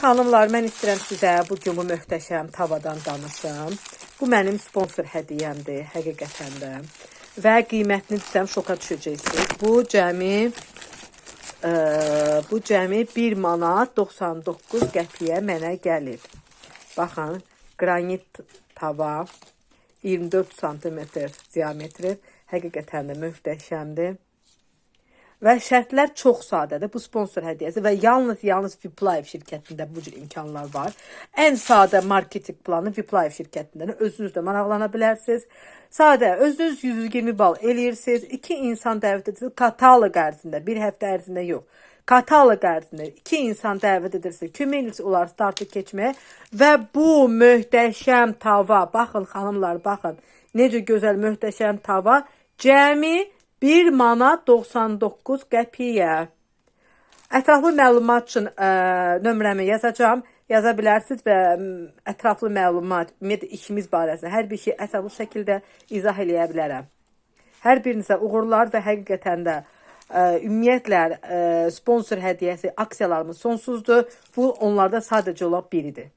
xanımlar, mən istəyirəm sizə bu gün bu möhtəşəm tavadan danışım. Bu mənim sponsor hədiyyəmdir, həqiqətən də. Və qiymətini desəm şoka düşəcəksiniz. Bu cəmi e, bu cəmi 1 manat 99 qəpiyə mənə gəlir. Baxın, qranit tava 24 sm diametri həqiqətən də möhtəşəmdir. Və şərtlər çox sadədir. Bu sponsor hədiyyəsi və yalnız yalnız Viplive şirkətində bu cür imkanlar var. Ən sadə marketinq planı Viplive şirkətindən özünüz də maraqlana bilərsiniz. Sadə, özünüz 120 bal eləyirsiniz. 2 insan dəvət edirsiniz kataloq ərzində, bir həftə ərzində yox. Kataloq ərzində 2 insan dəvət edirsiniz. Köməkiniz olar startı keçməyə və bu möhtəşəm tava, baxın xanımlar, baxın. Necə gözəl möhtəşəm tava cəmi 1 manat 99 qəpiyə. Ətraflı məlumat üçün ə, nömrəmi yazacağam. Yaza bilərsiniz və ətraflı məlumat, ümumiyyətlə işimiz barəsində hər bir şey ətraflı şəkildə izah eləyə bilərəm. Hər birinizə uğurlar və həqiqətən də ə, ümumiyyətlə ə, sponsor hədiyyəsi aksiyalarımız sonsuzdur. Bu onlarda sadəcə olaraq biridir.